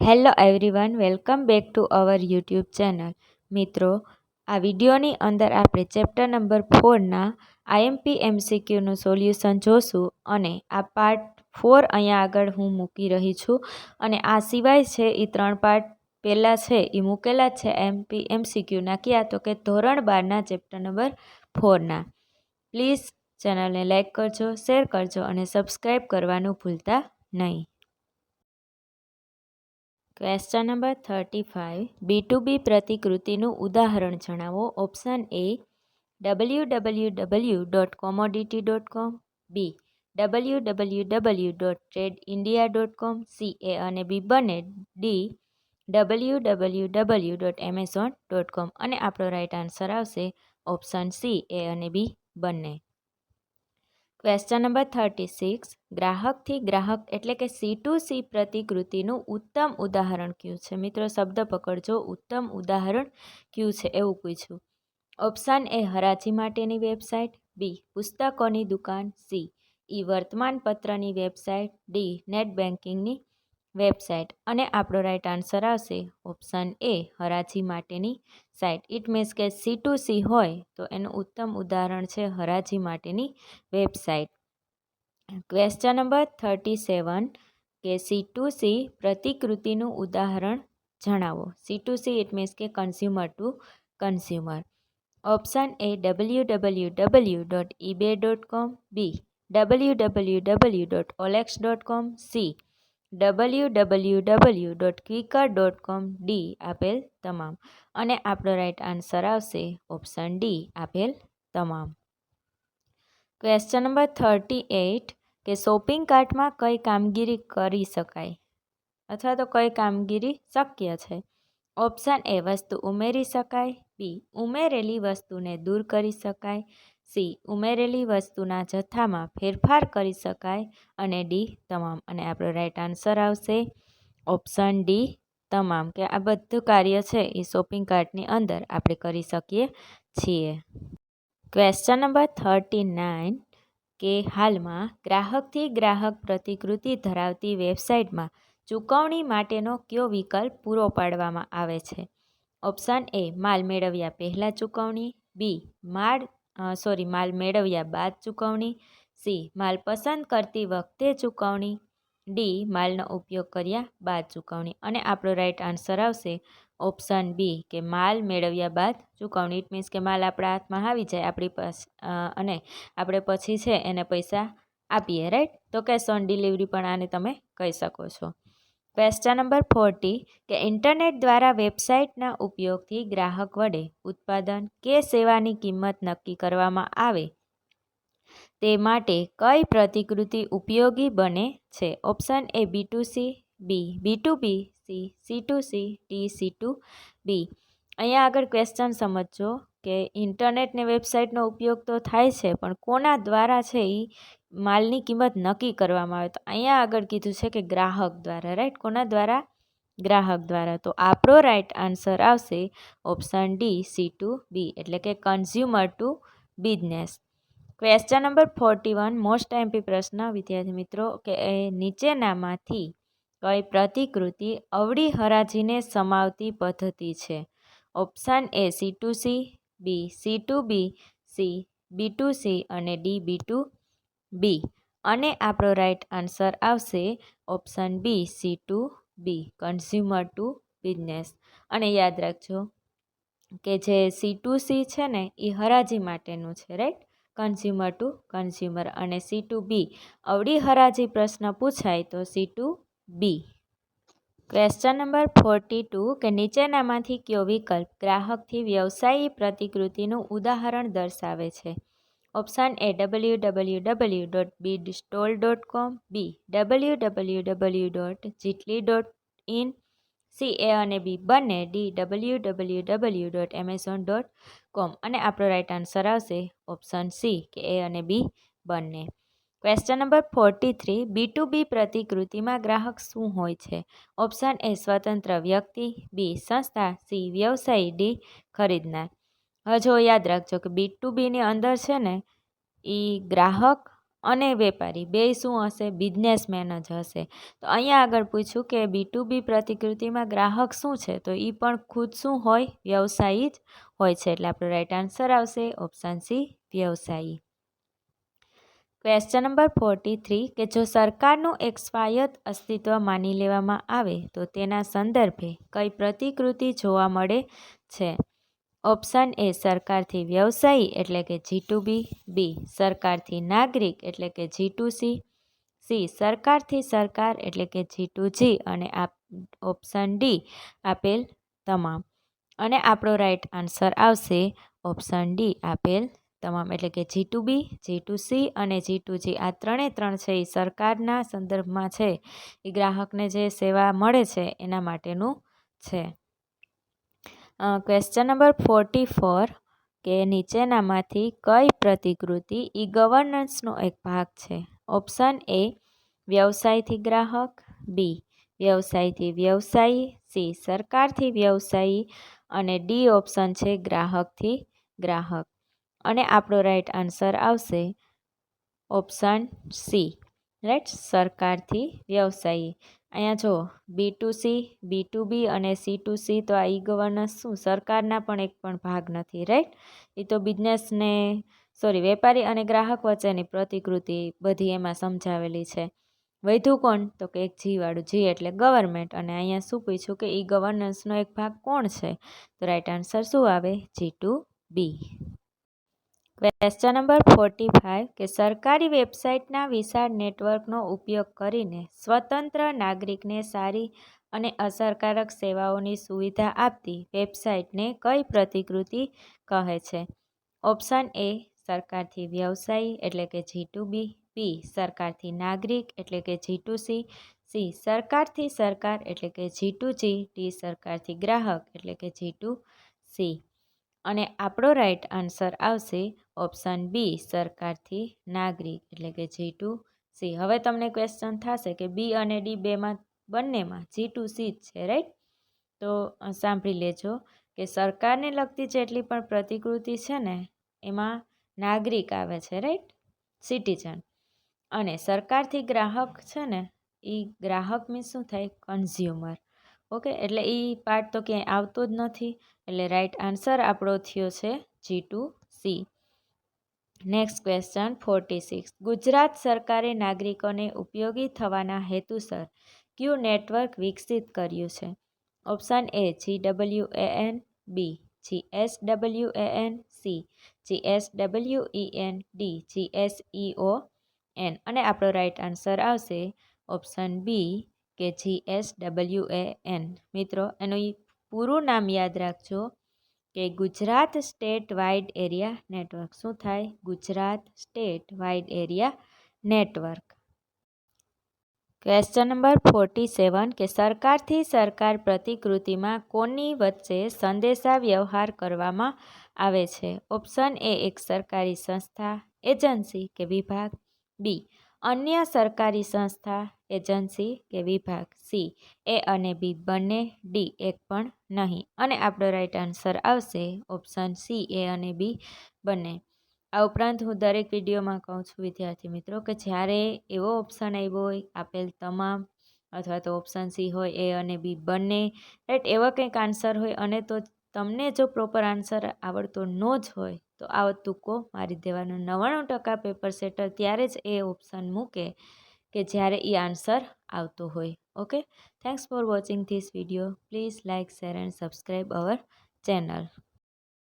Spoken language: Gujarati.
Hello everyone, welcome back to our YouTube channel. મિત્રો, આ વિડીયોની અંદર આપણે ચેપ્ટર નંબર ફોરના આઈએમપી એમસીક્યુનું સોલ્યુશન જોશું અને આ પાર્ટ ફોર અહીંયા આગળ હું મૂકી રહી છું અને આ સિવાય છે એ ત્રણ પાર્ટ પહેલાં છે એ મૂકેલા છે એમપી એમસીક્યુના ક્યાં? તો કે ધોરણ બારના ચેપ્ટર નંબર ફોરના. પ્લીઝ ચેનલને લાઇક કરજો, શેર કરજો અને સબસ્ક્રાઈબ કરવાનું ભૂલતા નહીં. Question number thirty five B to B પ્રતિકૃતિનું ઉદાહરણ જણાવો. Option A W W W dot commodity dot com B W W W dot trade India dot com C A અને બી બંને. D W W W dot Amazon dot com અને આપણો રાઇટ આન્સર આવશે. ઓપ્શન સી એ અને બી બંને. ક્વેશ્ચન નંબર થર્ટી સિક્સ ગ્રાહકથી ગ્રાહક એટલે કે સી ટુ સી પ્રતિકૃતિનું ઉત્તમ ઉદાહરણ કયું છે? મિત્રો, શબ્દ પકડજો. ઉત્તમ ઉદાહરણ કયું છે? એવું પૂછ્યું. ઓપ્શન એ હરાજી માટેની વેબસાઇટ બી પુસ્તકોની દુકાન. સી ઈ વર્તમાનપત્રની વેબસાઇટ ડી નેટ બેન્કિંગની વેબસાઇટ અને આપણો રાઇટ આન્સર આવશે ઓપ્શન એ હરાજી માટેની સાઇટ. ઇટ મીન્સ કે સી ટુ સી હોય તો એનું ઉત્તમ ઉદાહરણ છે હરાજી માટેની website. Question number thirty seven કે સી ટુ સી પ્રતિકૃતિનું ઉદાહરણ જણાવો. C to C it means કે consumer to consumer option A W W W dot eBay dot com B W W W dot OLX dot com C W W W dot Quikr dot com D આપેલ તમામ. અને આપણો રાઈટ આન્સર આવશે ઓપ્શન ડી આપેલ તમામ. ક્વેશ્ચન નંબર થર્ટી એઇટ કે શોપિંગ કાર્ટમાં કઈ કામગીરી કરી શકાય? અથવા તો કઈ કામગીરી શક્ય છે? ઓપ્શન એ વસ્તુ ઉમેરી શકાય. બી ઉમેરેલી વસ્તુને દૂર કરી શકાય. સી, ઉમેરેલી વસ્તુના જથ્થામાં ફેરફાર કરી શકાય અને ડી, તમામ. અને આપણો રાઈટ આન્સર આવશે ઓપ્શન ડી, તમામ, કે આ બધું કાર્ય છે એ શોપિંગ કાર્ટની અંદર આપણે કરી શકીએ છીએ. ક્વેશ્ચન નંબર થર્ટી નાઇન કે હાલમાં ગ્રાહકથી ગ્રાહક પ્રતિકૃતિ ધરાવતી વેબસાઇટમાં ચૂકવણી માટેનો કયો વિકલ્પ પૂરો પાડવામાં આવે છે? ઓપ્શન એ માલ મેળવ્યા પહેલાં ચૂકવણી બી માળ સોરી, માલ મેળવ્યા બાદ ચૂકવણી. સી, માલ પસંદ કરતી વખતે ચૂકવણી. ડી, માલનો ઉપયોગ કર્યા બાદ ચૂકવણી. અને આપણો રાઈટ આન્સર આવશે ઓપ્શન બી કે માલ મેળવ્યા બાદ ચૂકવણી. ઇટ મીન્સ કે માલ આપણા હાથમાં આવી જાય, આપણી પાસે અને આપણે પછી છે એને પૈસા આપીએ રાઈટ તો કેશ ઓન ડિલિવરી પણ આને તમે કહી શકો છો. ક્વેશ્ચન નંબર ફોર્ટી કે ઇન્ટરનેટ દ્વારા વેબસાઇટના ઉપયોગથી ગ્રાહક વડે ઉત્પાદન કે સેવાની કિંમત નક્કી કરવામાં આવે? તે માટે કઈ પ્રતિકૃતિ ઉપયોગી બને છે? Option A B to C B B to B C C to C D C to B અહીંયા આગળ ક્વેશ્ચન સમજજો. કે ઇન્ટરનેટની વેબસાઇટનો ઉપયોગ તો થાય છે, પણ કોના દ્વારા છે એ માલની કિંમત નક્કી કરવામાં આવે? તો અહીંયા આગળ કીધું છે કે ગ્રાહક દ્વારા, રાઈટ? કોના દ્વારા? ગ્રાહક દ્વારા. તો આપણો રાઈટ આન્સર આવશે option D, C to B, એટલે કે consumer to business. Question number forty one, most IMP પ્રશ્ન. વિદ્યાર્થી મિત્રો, કે એ નીચેનામાંથી કઈ પ્રતિકૃતિ અવળી હરાજીને સમાવતી પદ્ધતિ છે? Option A C to C B, C to B, C, B to C અને ડી, બી ટુ બી. અને આપણો રાઈટ આન્સર આવશે option B, C to B consumer to business અને યાદ રાખજો કે જે સી ટુ સી છે ને એ હરાજી માટેનું છે રાઈટ કન્ઝ્યુમર ટુ કન્ઝ્યુમર અને સી ટુ બી. અવળી હરાજી પ્રશ્ન પૂછાય તો C to B. Question number forty two કે નીચેનામાંથી કયો વિકલ્પ ગ્રાહકથી વ્યવસાયી પ્રતિકૃતિનું ઉદાહરણ દર્શાવે છે? Option A W W W dot bid stall dot com B W W W dot jeetly dot in C A અને બી બંને D W W W dot Amazon dot com અને આપણો રાઇટ આન્સર આવશે ઓપ્શન સી કે એ અને બી બંને. Question number forty three B to B પ્રતિકૃતિમાં ગ્રાહક શું હોય છે? ઓપ્શન એ સ્વતંત્ર વ્યક્તિ. બી સંસ્થા. સી વ્યવસાયી. ડી ખરીદનાર. હવે જો યાદ રાખજો કે બી ટુ બીની અંદર છે ને એ ગ્રાહક અને વેપારી. બે શું હશે? બિઝનેસમેન જ હશે. તો અહીંયા આગળ પૂછ્યું કે બી ટુ બી પ્રતિકૃતિમાં ગ્રાહક શું છે? તો એ પણ ખુદ શું હોય? વ્યવસાયી જ હોય છે. એટલે આપણો રાઈટ આન્સર આવશે ઓપ્શન સી વ્યવસાયી. ક્વેશ્ચન નંબર ફોર્ટી થ્રી કે જો સરકારનું એક સ્વાયત્ત અસ્તિત્વ માની લેવામાં આવે, તો તેના સંદર્ભે કઈ પ્રતિકૃતિ જોવા મળે છે? ઓપ્શન એ સરકારથી વ્યવસાયી એટલે કે જી ટુ બી બી સરકારથી નાગરિક એટલે કે જી ટુ સી સી સરકારથી સરકાર એટલે કે જી ટુ જી અને આ ઓપ્શન ડી આપેલ તમામ. અને આપણો રાઈટ આન્સર આવશે ઓપ્શન ડી આપેલ તમામ, એટલે કે G to B G to C અને જી ટુ જી આ ત્રણે ત્રણ છે એ સરકારના સંદર્ભમાં છે. એ ગ્રાહકને જે સેવા મળે છે એના માટેનું છે. ક્વેશ્ચન નંબર ફોર્ટી ફોર કે નીચેનામાંથી કઈ પ્રતિકૃતિ ઈ ગવર્નન્સનો એક ભાગ છે? ઓપ્શન એ વ્યવસાયથી ગ્રાહક. બી વ્યવસાયથી વ્યવસાયી. સી સરકારથી વ્યવસાયી. અને ડી ઓપ્શન છે ગ્રાહકથી ગ્રાહક. અને આપણો રાઈટ આન્સર આવશે ઓપ્શન સી રાઈટ સરકારથી વ્યવસાયી. અહીંયા જો B to C B to B અને સી ટુ સી તો આ ઈ ગવર્નન્સ શું? સરકારના પણ એક પણ ભાગ નથી રાઈટ એ તો બિઝનેસને સોરી વેપારી અને ગ્રાહક વચ્ચેની પ્રતિકૃતિ બધી એમાં સમજાવેલી છે. વધુ કોણ? તો કે એક જીવાળું જી એટલે ગવર્મેન્ટ અને અહીંયા શું પૂછ્યું કે ઈ ગવર્નન્સનો એક ભાગ કોણ છે? તો રાઈટ આન્સર શું આવે? G to B question number forty five કે સરકારી વેબસાઇટના વિશાળ નેટવર્કનો ઉપયોગ કરીને સ્વતંત્ર નાગરિકને સારી અને અસરકારક સેવાઓની સુવિધા આપતી વેબસાઇટને કઈ પ્રતિકૃતિ કહે છે? ઓપ્શન એ, સરકારથી વ્યવસાયી એટલે કે જી ટુ બી બી સરકારથી નાગરિક એટલે કે જી ટુ સી સી સરકારથી સરકાર એટલે કે જી ટુ જી ડી સરકારથી ગ્રાહક એટલે કે જી ટુ સી અને આપણો રાઈટ આન્સર આવશે ઓપ્શન બી સરકારથી નાગરિક, એટલે કે જી ટુ સી હવે તમને ક્વેશ્ચન થશે કે બી અને ડી બેમાં, બંનેમાં જી ટુ સી જ છે રાઈટ તો સાંભળી લેજો કે સરકારને લગતી જેટલી પણ પ્રતિકૃતિ છે ને, એમાં નાગરિક આવે છે રાઈટ સિટીઝન અને સરકારથી ગ્રાહક છે ને એ ગ્રાહક મીન્સ શું થાય? Consumer okay? એટલે એ પાર્ટ તો ક્યાંય આવતો જ નથી. એટલે રાઈટ આન્સર આપણો થયો છે G to C next question forty six Gujarat સરકારે નાગરિકોને ઉપયોગી થવાના હેતુસર ક્યુ નેટવર્ક વિકસિત કર્યું છે? Option A G W A N B G S W A N C G S W E N D G S E O N અને આપણો રાઈટ આન્સર આવશે ઓપ્શન બી કે G S W A N મિત્રો, એનું પૂરું નામ યાદ રાખજો કે Gujarat state wide area network. શું થાય? Gujarat state wide area network. Question number forty seven કે સરકારથી સરકાર પ્રતિકૃતિમાં કોની વચ્ચે સંદેશા વ્યવહાર કરવામાં આવે છે? ઓપ્શન એ એક સરકારી સંસ્થા એજન્સી કે વિભાગ. બી અન્ય સરકારી સંસ્થા, એજન્સી કે વિભાગ, સી, એ અને બી બંને ડી એક પણ નહીં. અને આપણો રાઈટ આન્સર આવશે ઓપ્શન સી, એ અને બી બંને. આ ઉપરાંત હું દરેક વિડીયોમાં કહું છું, વિદ્યાર્થી મિત્રો, કે જ્યારે એવો ઓપ્શન આવ્યો હોય, આપેલ તમામ અથવા તો ઓપ્શન સી હોય, એ અને બી બંને રાઈટ એવા કંઈક આન્સર હોય અને તો તમને જો પ્રોપર આન્સર આવડતો ન જ હોય તો આવો તુક્કો મારી દેવાનો નવ્વાણું ટકા પેપર સેટર ત્યારે જ એ ઓપ્શન મૂકે કે જ્યારે એ આન્સર આવતો હોય. Okay thanks for watching this video please like share and subscribe our channel